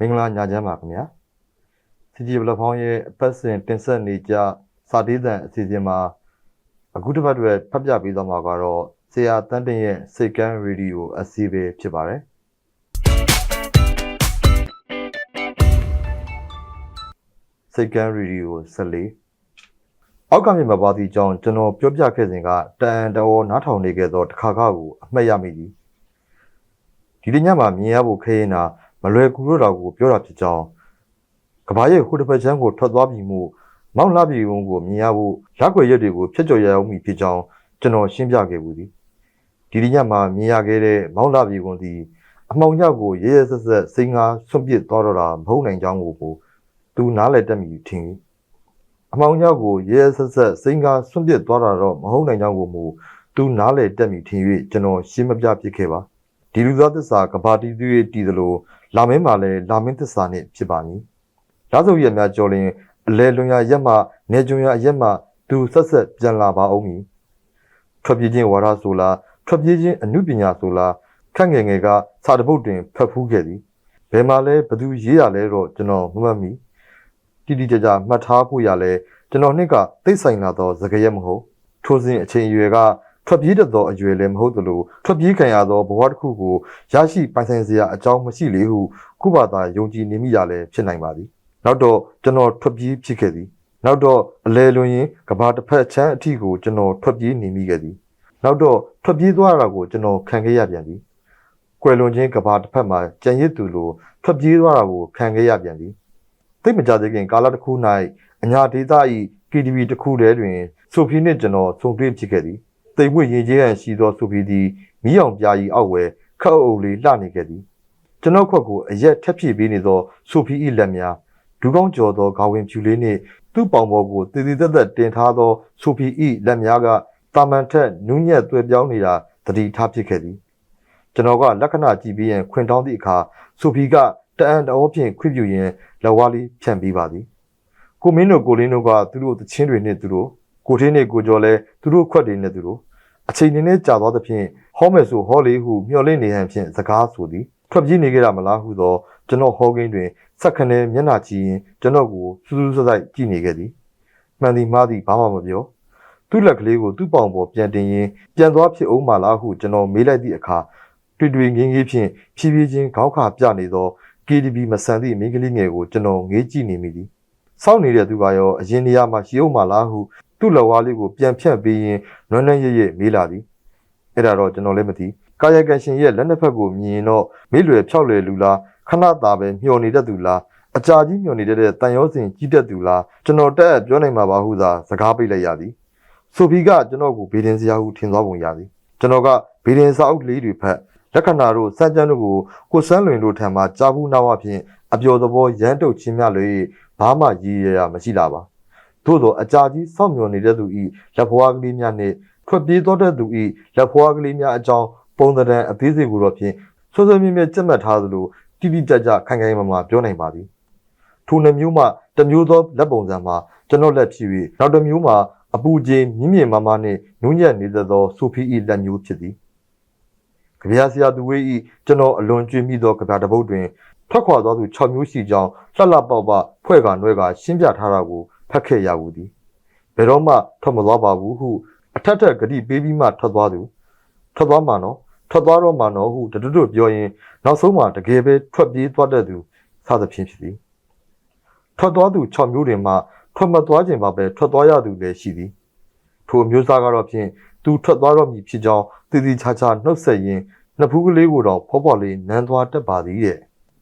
မင်္ဂလာညချမ်းပါခင်ဗျာ CG ဘလော့ဖောင်းရဲ့အပတ်စဉ်တင်ဆက်နေကြစာတေးသံအစီအစဉ်မှာအခုတစ်ပတ်တွေဖတ်ပြပေးသွားမှာကတော့ဆရာတန်းတင်ရဲ့စိတ်ကန်းရေဒီယိုအစီအပဲဖြစ်ပါတယ်စိတ်ကန်းရေဒီယို14အောက်ကမြင်မပါသည့်အကြောင်းကျွန်တော်ပြောပြခဲ့စဉ်ကတန်တော်နားထောင်နေခဲ့သောတစ်ခါခါကိုအမှတ်ရမိသည်ဒီနေ့ညမှာမြင်ရဖို့ခဲရင်တာ မလွယ်ကူတော့တာကိုပြောတာဖြစ်ကြောင်းကဘာရဲ့ဟိုတစ်ပတ်ချမ်းကိုထွက်သွားပြီးမှုမောက်လာပြီဝုံကိုမြင်ရဖို့လက်ွယ်ရက်တွေကိုဖျက်ကျော်ရအောင်မိဖြစ်ကြောင်းကျွန်တော်ရှင်းပြခဲ့ဘူးသည်ဒီနေ့ညမှာမြင်ရခဲ့တဲ့မောက်လာပြီဝုံသည်အမောင်ညကိုရဲရဲဆက်ဆက်စိန်ငါဆွန့်ပစ်သွားတော့တာမဟုတ်နိုင်ကြောင်းကိုကိုသူနားလည်တတ်မိထင်၏အမောင်ညကိုရဲရဲဆက်ဆက်စိန်ငါဆွန့်ပစ်သွားတာတော့မဟုတ်နိုင်ကြောင်းကိုမူသူနားလည်တတ်မိထင်၍ကျွန်တော်ရှင်းမပြဖြစ်ခဲ့ပါ ဒီလူသားသစ္စာကဘာတီးသွေးတည်သလိုလာမင်းမှာလည်းလာမင်းသစ္စာနဲ့ဖြစ်ပါမည်ရာဇဝရများကြော်လင်အလဲလွန်ရရက်မှနေကြုံရရက်မှသူဆက်ဆက်ပြန်လာပါအောင်မည်ထွက်ပြေးခြင်းဝါဒဆိုလားထွက်ပြေးခြင်းအမှုပညာဆိုလားခန့်ငယ်ငယ်ကစာတပုတ်တွင်ဖတ်ဖူးခဲ့သည်ဘယ်မှာလဲဘသူရေးရလဲတော့ကျွန်တော်မမှတ်မိတိတိကျကျမှတ်ထားဖို့ရလဲကျွန်တော်နှစ်ကသိဆိုင်လာသောစကားရက်မဟုတ်ထိုစဉ်အချိန်အရွယ်က ထွက်ပြေးတတ်သောအရွယ်လည်းမဟုတ်သလိုထွက်ပြေးခံရသောဘဝတစ်ခုကိုရရှိပိုင်ဆိုင်စရာအကြောင်းမရှိလေဟုခုဘာသာယုံကြည်နေမိရလည်းဖြစ်နိုင်ပါသည်နောက်တော့ကျွန်တော်ထွက်ပြေးဖြစ်ခဲ့သည်နောက်တော့အလဲလွန်ရင်ကဘာတစ်ဖက်ချမ်းအထိကိုကျွန်တော်ထွက်ပြေးနေမိခဲ့သည်နောက်တော့ထွက်ပြေးသွားတာကိုကျွန်တော်ခံခဲ့ရပြန်သည်ကွယ်လွန်ခြင်းကဘာတစ်ဖက်မှာကြံရစ်သူလိုထွက်ပြေးသွားတာကိုခံခဲ့ရပြန်သည်သိမကြသေးခင်ကာလတစ်ခု၌အညာဒေသ၏ KTV တစ်ခုတည်းတွင်ဆိုဖီနှင့်ကျွန်တော်ဆုံတွေ့ဖြစ်ခဲ့သည် တိမ်မွေ့ရင်ကျေးရန်ရှိသောဆိုဖီသည်မိအောင်ပြာကြီးအောက်ဝဲခက်အုပ်လေးလှနေခဲ့သည်ကျွန်တော်ခွက်ကိုအရက်ထက်ဖြည့်ပေးနေသောဆိုဖီ၏လက်များဒူးကောင်းကျော်သောခေါင်းဝင်ဖြူလေးနှင့်သူ့ပေါင်ပေါ်ကိုတည်တည်သက်သက်တင်ထားသောဆိုဖီ၏လက်များကတာမန်ထက်နူးညံ့သွေပြောင်းနေတာတတိထားဖြစ်ခဲ့သည်ကျွန်တော်ကလက္ခဏာကြည့်ပြီးရင်ခွင်တောင်းသည့်အခါဆိုဖီကတအံတအောဖြင့်ခွင့်ပြုရင်းလက်ဝါးလေးဖြန့်ပေးပါသည်ကိုမင်းတို့ကိုလင်းတို့ကသူတို့တချင်းတွေနဲ့သူတို့ကိုထင်းနဲ့ကိုကျော်လဲသူတို့ခွက်တွေနဲ့သူတို့ အချိန်နေနဲ့ကြာသွားသဖြင့်ဟောမယ်ဆိုဟောလေးဟုမျှော်လင့်နေဟန်ဖြင့်စကားဆိုသည်ထွက်ပြေးနေကြတာမလားဟုသောကျွန်တော်ဟောကိန်းတွင်စက်ခနဲမျက်နှာကြည့်ရင်ကျွန်တော်ကိုစူးစူးဆိုက်ဆိုက်ကြည့်နေခဲ့သည်မှန်သည်မှားသည်ဘာမှမပြောသူ့လက်ကလေးကိုသူ့ပေါင်ပေါ်ပြန်တင်ရင်ပြန်သွားဖြစ်အောင်မလားဟုကျွန်တော်မေးလိုက်သည့်အခါတွေ့တွေ့ငင်းငင်းဖြင့်ဖြည်းဖြည်းချင်းခေါင်းခါပြနေသော KDB မဆန်သည့်မိန်းကလေးငယ်ကိုကျွန်တော်ငေးကြည့်နေမိသည်စောင့်နေတဲ့သူကရောအရင်နေရာမှာရှိအောင်မလားဟု သူ့လက်ဝါးလေးကိုပြန်ဖြတ်ပေးရင်နွမ်းနွမ်းရရမေးလာသည်အဲ့ဒါတော့ကျွန်တော်လည်းမသိကာယကံရှင်ရဲ့လက်နှစ်ဖက်ကိုမြင်ရင်တော့မေးလွယ်ဖြောက်လွယ်လူလားခဏတာပဲမျောနေတတ်သူလားအကြာကြီးမျောနေတဲ့တန်ရောစင်ကြီးတတ်သူလားကျွန်တော်တက်ပြောနိုင်မှာပါဟုသာစကားပိတ်လိုက်ရသည်ဆိုဖီကကျွန်တော်ကိုဘေးဒင်စရာဟုထင်သွားပုံရသည်ကျွန်တော်ကဘေးဒင်စာအုပ်လေးတွေဖက်လက္ခဏာတို့စံကြမ်းတို့ကိုကိုစန်းလွင်တို့ထံမှကြားဘူးနာဝဖြင့်အပျော်သဘောရမ်းတုတ်ချင်းမြလွေဘာမှရည်ရရမရှိလာပါ သို့သောအကြာကြီးစောင့်မျှော်နေတဲ့သူဤလက်ဖွားကလေးများနှင့်ထွက်ပြေးသောတဲ့သူဤလက်ဖွားကလေးများအကြောင်းပုံသဏ္ဍာန်အသေးစိတ်ကိုတော့ဖြင့်ဆွဆွမြဲမြဲကြက်မှတ်ထားသလိုတိတိကျကျခိုင်ခိုင်မာမာပြောနိုင်ပါသည်ထိုနှမျိုးမှတစ်မျိုးသောလက်ပုံစံမှာကျွန်တော်လက်ဖြစ်၍နောက်တစ်မျိုးမှာအပူချင်းမြင့်မြင့်မာမာနှင့်နူးညံ့နေသောဆိုဖီ၏လက်မျိုးဖြစ်သည်ကြပြာဆရာသူဝေး၏ကျွန်တော်အလွန်ကြွေးမိသောကြပြာတစ်ပုတ်တွင်ထွက်ခွာသောသူ6မျိုးရှိကြောင်းလှလှပေါက်ပဖွဲ့ကနွဲကရှင်းပြထားတာကို ဖတ်ခဲ့ရဘူးသည်ဘယ်တော့မှထွက်မသွားပါဘူးဟုအထက်ထက်ဂတိပေးပြီးမှထွက်သွားသူထွက်သွားမှာနော်ထွက်သွားတော့မှာနော်ဟုတတွတ်ပြောရင်နောက်ဆုံးမှာတကယ်ပဲထွက်ပြေးသွားတတ်သူစသဖြင့်ဖြစ်သည်ထွက်သွားသူ6မျိုးတွင်မှထွက်မသွားခြင်းပါပဲထွက်သွားရသူလည်းရှိသည်ထိုအမျိုးသားကတော့ဖြင့်သူထွက်သွားတော့မည်ဖြစ်ကြောင်းတည်တည်ချာချာနှုတ်ဆက်ရင်းနှစ်ဖူးကလေးကိုတော့ဖောဖောလေးနန်းသွားတတ်ပါသည်တဲ့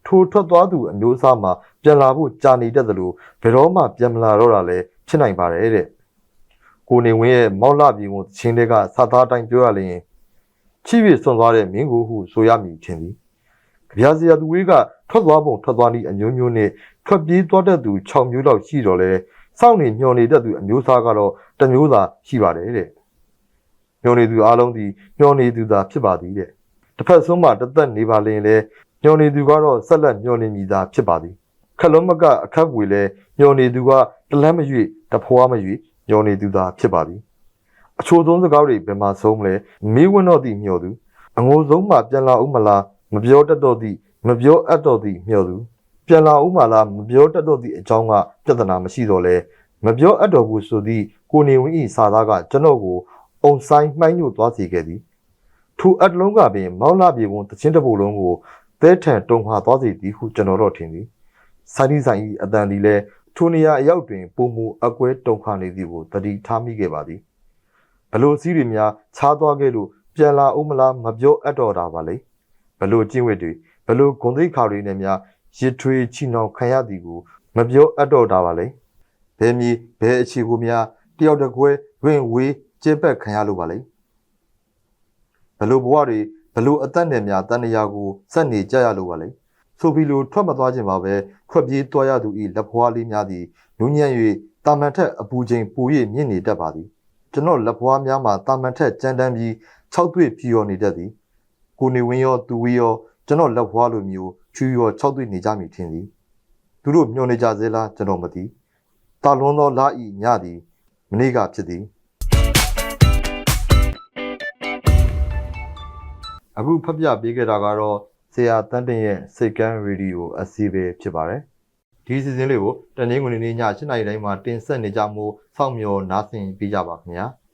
ထိုထွက်သွားသူအမျိုးအစားမှာပြန်လာဖို့ကြာနေတတ်သလိုဘယ်တော့မှပြန်မလာတော့တာလည်းဖြစ်နိုင်ပါတယ်တဲ့ကိုနေဝင်းရဲ့မောက်လာပြည်ကိုချင်းတွေကစာသားတိုင်းပြောရလျင်ချီးပြီးစွန့်သွားတဲ့မင်းကိုဟုဆိုရမည်ထင်သည်ကြပြာစရာသူဝေးကထွက်သွားပုံထွက်သွားသည့်အမျိုးမျိုးနဲ့ထွက်ပြေးသွားတတ်သူ6မျိုးလောက်ရှိတော့လဲစောင့်နေမျောနေတတ်သူအမျိုးသားကတော့တစ်မျိုးသာရှိပါတယ်တဲ့မျောနေသူအလုံးသည်မျောနေသူသာဖြစ်ပါသည်တဲ့တစ်ဖက်ဆုံးမှာတသက်နေပါလျင်လဲ မျောနေသူကတော့ဆက်လက်မျောနေမိသာဖြစ်ပါသည်ခလုံးမကအခက်ဝေလဲမျောနေသူကတလန်းမရွေတဖွားမရွေမျောနေသူသာဖြစ်ပါသည်အချို့သုံးစကားတွေဘယ်မှာဆုံးမလဲမေးဝန်းတော့သည့်မျောသူအငိုဆုံးမှပြန်လာဦးမလားမပြောတတ်တော့သည့်မပြောအပ်တော့သည့်မျောသူပြန်လာဦးမလားမပြောတတ်တော့သည့်အကြောင်းကပြဿနာမရှိတော့လဲမပြောအပ်တော်ဘူးဆိုသည့်ကိုနေဝင်း၏စာသားကကျွန်တော်ကိုအုံဆိုင်မှိုင်းညို့သွားစေခဲ့သည်ထိုအတ်လုံးကပင် မောင်းလာပြေပုံတချင်းတစ်ပုတ်လုံးကို သဲထန်တုံခါသွားစေသည်ဟုကျွန်တော်တော့ထင်သည်ဆိုင်ဒီဆိုင်၏အတန်ဒီလဲထိုနေရာအရောက်တွင်ပုံမူအကွဲတုံခါနေသည်ကိုတတိထားမိခဲ့ပါသည်ဘလို့စီးတွေများခြားသွားခဲ့လို့ပြန်လာဦးမလားမပြောအပ်တော့တာပါလေဘလို့ကျင့်ဝတ်တွေဘလို့ဂုံသိက္ခာတွေနဲ့များရစ်ထွေးချီနှောင်ခံရသည်ကိုမပြောအပ်တော့တာပါလေဘယ်မီဘယ်အခြေကိုများတယောက်တစ်ခွဲတွင်ဝေးကျက်ပက်ခံရလို့ပါလေဘလို့ဘဝတွေ ဘလို့အသက်နဲ့များတန်တရာကိုစက်နေကြရလို့ပါလေဆိုပြီးလို့ထွက်မသွားခြင်းပါပဲခွက်ပြေးသွားရသူဤလက်ဖွားလေးများသည်နူးညံ့၍တာမန်ထက်အပူချိန်ပို၍မြင့်နေတတ်ပါသည်ကျွန်တော်လက်ဖွားများမှာတာမန်ထက်ကြမ်းတမ်းပြီး၆တွေ့ဖြီရောနေတတ်သည်ကိုနေဝင်းရောသူဝီရောကျွန်တော်လက်ဖွားလိုမျိုးချူရော၆တွေ့နေကြမည်ထင်သည်သူတို့မျှော်နေကြသေးလားကျွန်တော်မသိတာလွန်သောလာဤညသည်မနေ့ကဖြစ်သည် အခုဖတ်ပြပေးခဲ့တာကတော့ဆရာတန်းတင်ရဲ့စိတ်ကန်းရေဒီယိုအစီအပဲဖြစ်ပါတယ်ဒီစီစဉ်လေးကိုတနင်္ဂနွေနေ့ည7:00နာရီတိုင်းမှာတင်ဆက်နေကြမှုစောင့်မျှော်နားဆင်ပေးကြပါခင်ဗျာ။